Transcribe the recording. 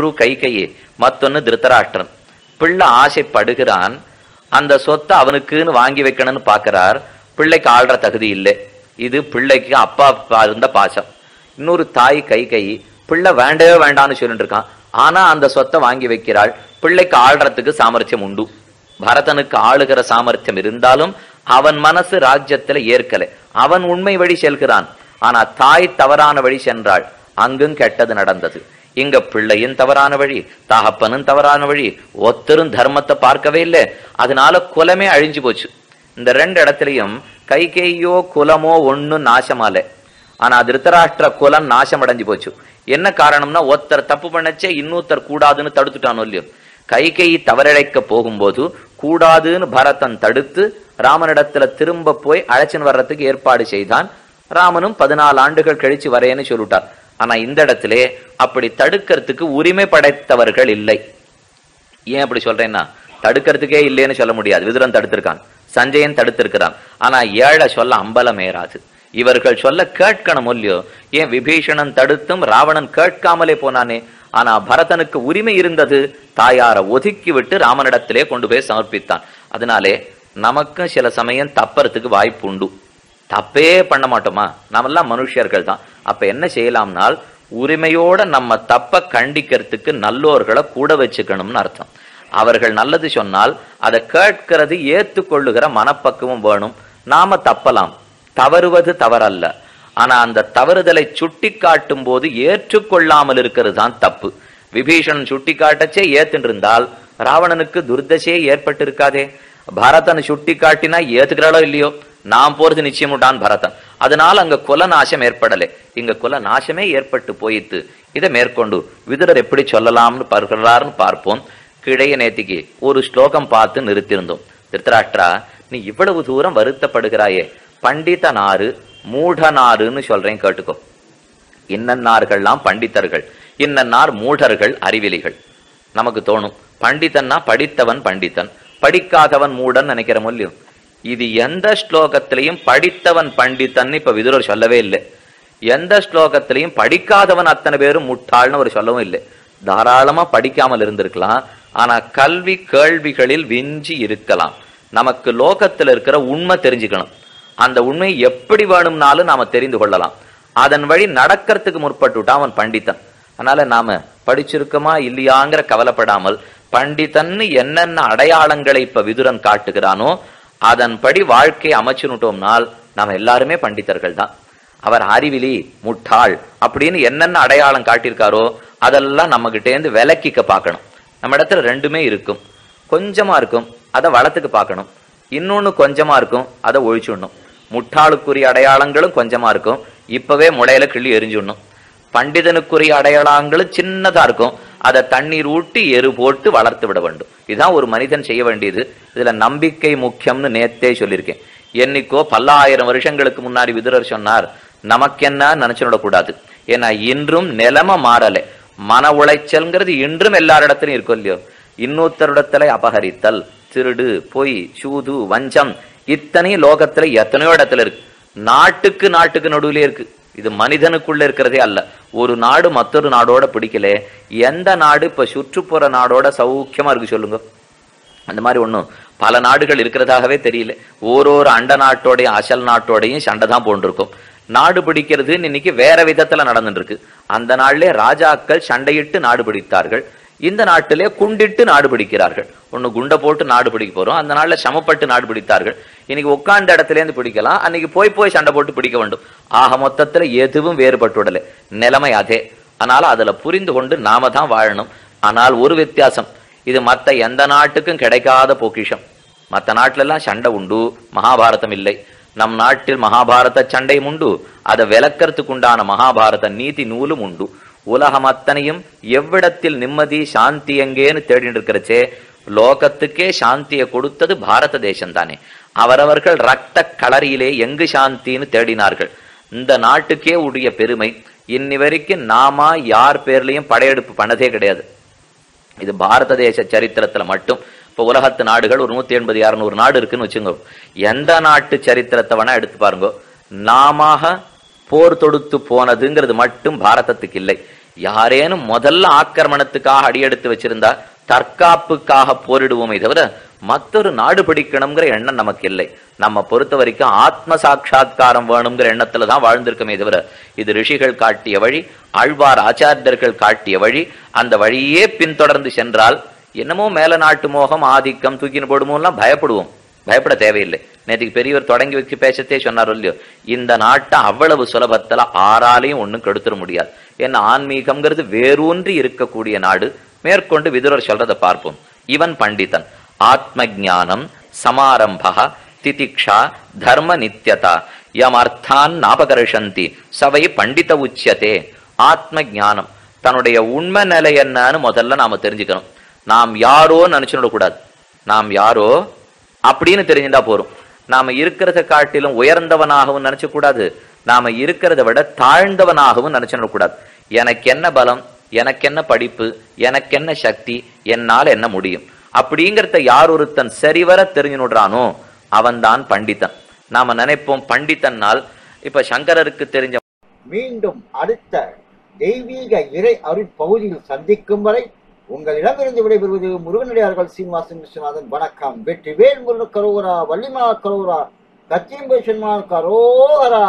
ஒன்று கைகையே. மத்தொன்னு திருத்தராஷ்டிரன். பிள்ளை ஆசைப்படுகிறான். அந்த சொத்தை அவனுக்குன்னு வாங்கி வைக்கணும்னு பாக்குறார் பிள்ளைக்கு ஆள்ற தகுதி இல்லை. இது பிள்ளைக்கு அப்பா பா- இருந்த பாசம். இன்னொரு தாய் கை கை பிள்ளை வேண்டவே வேண்டான்னு சொல்லிட்டு இருக்கான். ஆனா அந்த சொத்தை வாங்கி வைக்கிறாள். பிள்ளைக்கு ஆள்றதுக்கு சாமர்த்தியம் உண்டு. பரதனுக்கு ஆளுகிற சாமர்த்தியம் இருந்தாலும் அவன் மனசு ராஜ்யத்துல ஏற்கலை. அவன் உண்மை வழி செல்கிறான். ஆனா தாய் தவறான வழி சென்றாள். அங்கும் கெட்டது நடந்தது. இங்க பிள்ளையும் தவறான வழி தகப்பனும் தவறான வழி ஒத்தரும் தர்மத்தை பார்க்கவே இல்லை. அதனால குலமே அழிஞ்சு போச்சு. இந்த ரெண்டு இடத்துலயும் கைகேயோ குலமோ ஒண்ணு நாசமால. ஆனா திருத்தராஷ்டிர குலம் நாசம் அடைஞ்சு போச்சு. என்ன காரணம்னா ஒருத்தர் தப்பு பண்ணச்சே இன்னொருத்தர் கூடாதுன்னு தடுத்துட்டானோ இல்லையோ? கைகை தவறிழைக்க போகும்போது கூடாதுன்னு பரதன் தடுத்து ராமனிடத்துல திரும்ப போய் அழைச்சின்னு வர்றதுக்கு ஏற்பாடு செய்தான். ராமனும் பதினாலு ஆண்டுகள் கழிச்சு வரேன்னு சொல்லிட்டார். ஆனா இந்த இடத்திலே அப்படி தடுக்கிறதுக்கு உரிமை படைத்தவர்கள் இல்லை. ஏன் அப்படி சொல்றேன்னா தடுக்கிறதுக்கே இல்லைன்னு சொல்ல முடியாது. விதுரன் தடுத்திருக்கான். சஞ்சயன் தடுத்திருக்கிறான். ஆனா ஏழை சொல்ல அம்பலம் ஏறாது. இவர்கள் சொல்ல கேட்கணும் இல்லையோ? ஏன் விபீஷணன் தடுத்தும் ராவணன் கேட்காமலே போனானே? ஆனா பரதனுக்கு உரிமை இருந்தது தாயார ஒதுக்கி விட்டு ராமனிடத்திலே கொண்டு போய் சமர்ப்பித்தான். அதனாலே நமக்கும் சில சமயம் தப்பறதுக்கு வாய்ப்பு உண்டு. தப்பே பண்ண மாட்டோமா? நாமெல்லாம் மனுஷர்கள் தான் அப்ப என்ன செய்யலாம்னால் உரிமையோட நம்ம தப்ப கண்டிக்கிறதுக்கு நல்லோர்களை கூட வச்சுக்கணும்னு அர்த்தம். அவர்கள் நல்லது சொன்னால் அதை கேட்கிறது ஏத்துக்கொள்ளுகிற மனப்பக்குவம் வேணும். நாம தப்பலாம். தவறுவது தவறல்ல. ஆனா அந்த தவறுதலை சுட்டி காட்டும் போது ஏற்றுக்கொள்ளாமல் இருக்கிறது தான் தப்பு. விபீஷணன் சுட்டி காட்டச்சே ஏத்துன்றிருந்தால் இருந்தால் ராவணனுக்கு துர்தசையே ஏற்பட்டு இருக்காதே பரதன் சுட்டி காட்டினா ஏத்துக்கிறாளோ இல்லையோ? நாம் போறது நிச்சயமுட்டான் பரதன். அதனால் அங்க குல நாசம் ஏற்படலை. இங்க குல நாசமே ஏற்பட்டு போயித்து இதை மேற்கொண்டு விதுரர் எப்படி சொல்லலாம்னு பார்க்கிறார்னு பார்ப்போம். கிழைய நேத்திக்கு ஒரு ஸ்லோகம் பார்த்து நிறுத்தியிருந்தோம். திருத்தராஷ்டிரா நீ இவ்வளவு தூரம் வருத்தப்படுகிறாயே. பண்டித நாறு மூட நாறுன்னு சொல்றேன் கேட்டுக்கோ. இன்னன்னார்கள்லாம் பண்டிதர்கள். இன்னன்னார் மூடர்கள் அறிவிலிகள். நமக்கு தோணும் பண்டிதன்னா படித்தவன் பண்டிதன். படிக்காதவன் மூடன் நினைக்கிற முல்லியும் இது எந்த ஸ்லோகத்திலையும் படித்தவன் பண்டிதன் இப்ப விதுரர் சொல்லவே இல்லை. எந்த ஸ்லோகத்திலையும் படிக்காதவன் அத்தனை பேரும் முட்டாள்னு ஒரு சொல்லவும் இல்லை. தாராளமா படிக்காமல் இருந்திருக்கலாம். ஆனா கல்வி கேள்விகளில் விஞ்சி இருக்கலாம். நமக்கு லோகத்துல இருக்கிற உண்மை தெரிஞ்சுக்கணும். அந்த உண்மை எப்படி வேணும்னாலும் நாம தெரிந்து கொள்ளலாம். அதன் வழி நடக்கிறதுக்கு முற்பட்டுட்டான் அவன் பண்டிதன். அதனால நாம படிச்சிருக்கோமா இல்லையாங்கிற கவலைப்படாமல் பண்டிதன்னு என்னென்ன அடையாளங்களை இப்ப விதுரன் காட்டுகிறானோ அதன்படி வாழ்க்கையை அமைச்சுனுட்டோம்னால் நாம் எல்லாருமே பண்டிதர்கள் தான். அவர் அறிவிலி முட்டாள் அப்படின்னு என்னென்ன அடையாளம் காட்டியிருக்காரோ அதெல்லாம் நம்ம கிட்டேந்து விலக்கிக்க பார்க்கணும். நம்ம இடத்துல ரெண்டுமே இருக்கும். கொஞ்சமா இருக்கும் அதை வளத்துக்கு பார்க்கணும். இன்னொன்னு கொஞ்சமா இருக்கும் அதை ஒழிச்சுடணும். முட்டாளுக்குரிய அடையாளங்களும் கொஞ்சமா இருக்கும். இப்பவே முளையில கிள்ளி எரிஞ்சுடணும். பண்டிதனுக்குரிய அடையாளங்களும் சின்னதாக இருக்கும். அதை தண்ணீர் ஊட்டி எரு போட்டு வளர்த்து விட வேண்டும். இதுதான் ஒரு மனிதன் செய்ய வேண்டியது. இதுல நம்பிக்கை முக்கியம்னு நேத்தே சொல்லியிருக்கேன். என்னைக்கோ பல்லாயிரம் வருஷங்களுக்கு முன்னாடி விதுரர் சொன்னார் நமக்கென்ன? நினைச்சுடக்கூடாது. ஏன்னா இன்றும் நிலைமை மாறலை. மன உளைச்சல்ங்கிறது இன்றும் எல்லாரிடத்திலும் இருக்கும் இல்லையோ? இன்னொருத்தரிடத்துல அபகரித்தல் திருடு பொய் சூது வஞ்சம் இத்தனை லோகத்துல எத்தனையோ இடத்துல இருக்கு. நாட்டுக்கு நாட்டுக்கு நடுவுலயே இருக்கு. இது மனிதனுக்குள்ள இருக்கிறதே அல்ல. ஒரு நாடு மற்றொரு நாடோட பிடிக்கல. எந்த நாடு இப்ப சுற்றுப்புற நாடோட சௌக்கியமா இருக்கு சொல்லுங்க. அந்த மாதிரி ஒண்ணும் பல நாடுகள் இருக்கிறதாகவே தெரியல. ஓரோரு அண்ட நாட்டோடையும் அசல் நாட்டோடையும் சண்டை தான் போன்றிருக்கும். நாடு பிடிக்கிறதுன்னு இன்னைக்கு வேற விதத்துல நடந்துட்டு இருக்கு. அந்த நாள்லே ராஜாக்கள் சண்டையிட்டு நாடு பிடித்தார்கள். இந்த நாட்டிலே குண்டிட்டு நாடு பிடிக்கிறார்கள். ஒண்ணு குண்டை போட்டு நாடு பிடிக்க போறோம். அந்த நாள்ல சமப்பட்டு நாடு பிடித்தார்கள். இன்னைக்கு உட்கார்ந்த இடத்துல இருந்து பிடிக்கலாம். அன்னைக்கு போய் போய் சண்டை போட்டு பிடிக்க வேண்டும். ஆக மொத்தத்துல எதுவும் வேறுபட்டுடல. நிலைமை அதே. ஆனால் அதுல புரிந்து கொண்டு நாம தான் வாழணும். ஆனால் ஒரு வித்தியாசம். இது மத்த எந்த நாட்டுக்கும் கிடைக்காத பொக்கிஷம். மத்த நாட்டிலெல்லாம் சண்டை உண்டு. மகாபாரதம் இல்லை. நம் நாட்டில் மகாபாரத சண்டையும் உண்டு. அதை விளக்கறதுக்குண்டான மகாபாரத நீதி நூலும் உண்டு. உலகம் அத்தனையும் எவ்விடத்தில் நிம்மதி சாந்தி எங்கேன்னு தேடிட்டு இருக்கிறச்சே லோகத்துக்கே சாந்தியை கொடுத்தது பாரத தேசம்தானே அவரவர்கள் ரத்த களரியிலே எங்கு சாந்தின்னு தேடினார்கள். இந்த நாட்டுக்கே உடைய பெருமை இன்னி வரைக்கும் நாமா யார் பேர்லயும் படையெடுப்பு பண்ணதே கிடையாது. இது பாரத தேச சரித்திரத்துல மட்டும். இப்போ உலகத்து நாடுகள் ஒரு நூத்தி எண்பது இரநூறு நாடு இருக்குன்னு வச்சுங்க. எந்த நாட்டு சரித்திரத்தை வேணா எடுத்து பாருங்க. நாம போர் தொடுத்து போனதுங்கிறது மட்டும் பாரதத்துக்கு இல்லை. யாரேனும் முதல்ல ஆக்கிரமணத்துக்காக அடியெடுத்து வச்சிருந்தா தற்காப்புக்காக போரிடுவோமே தவிர மற்றொரு நாடு பிடிக்கணுங்கிற எண்ணம் நமக்கு இல்லை. நம்ம பொறுத்த வரைக்கும் ஆத்ம சாட்சா்காரம் வேணுங்கிற எண்ணத்துல தான் வாழ்ந்திருக்கமே தவிர இது ரிஷிகள் காட்டிய வழி ஆழ்வார் ஆச்சாரியர்கள் காட்டிய வழி அந்த வழியே பின்தொடர்ந்து சென்றால் என்னமோ மேல நாட்டு மோகம் ஆதிக்கம் தூக்கின்னு போடுமோலாம் பயப்படுவோம். பயப்பட தேவையில்லை. நேற்றுக்கு பெரியவர் தொடங்கி வச்சு பேசத்தே சொன்னார் இல்லையோ இந்த நாட்டை அவ்வளவு சுலபத்தில் ஆறாலையும் ஒண்ணும் கெடுத்துட முடியாது. ஏன்னா ஆன்மீகம்ங்கிறது வேரூன்றி இருக்கக்கூடிய நாடு. மேற்கொண்டு விதுரர் சொல்றதை பார்ப்போம். இவன் பண்டிதன். ஆத்ம ஞானம் சமாரம்பா திதிக்ஷா தர்ம நித்யதா யம் அர்த்தான் நாபகர்ஷந்தி சவை பண்டித உச்சியதே. ஆத்ம ஞானம் தன்னுடைய உண்மை நிலை என்னன்னு முதல்ல நாம தெரிஞ்சுக்கணும். நாம் யாரோ நினைச்சுடக்கூடாது. நாம் யாரோ அப்படின்னு தெரிஞ்சுட்டா போறோம் நாம இருக்கிறத காட்டிலும் உயர்ந்தவனாகவும் நினைச்ச கூடாது நாம இருக்கிறத விட தாழ்ந்தவனாகவும் நினைச்சிட கூடாது எனக்கு என்ன பலம் எனக்கு என்ன படிப்பு எனக்கு என்ன சக்தி என்னால் என்ன முடியும்? அப்படிங்கிறத யார் ஒருத்தன் சரிவர தெரிஞ்சுடுறானோ அவன்தான் பண்டிதன். நாம நினைப்போம் பண்டிதன்னால் இப்ப சங்கரருக்கு தெரிஞ்ச மீண்டும் அடுத்த தெய்வீக இறை அருட்பகுதியில் சந்திக்கும் வரை உங்களிடமிருந்து விடைபெறுவது முருகனடியார்கள் சீனிவாசன் விஸ்வநாதன். வணக்கம். வெற்றி வேல் முருகன் கரோகரா வள்ளிமா கரோகரா கச்சிம்பை கரோகரா.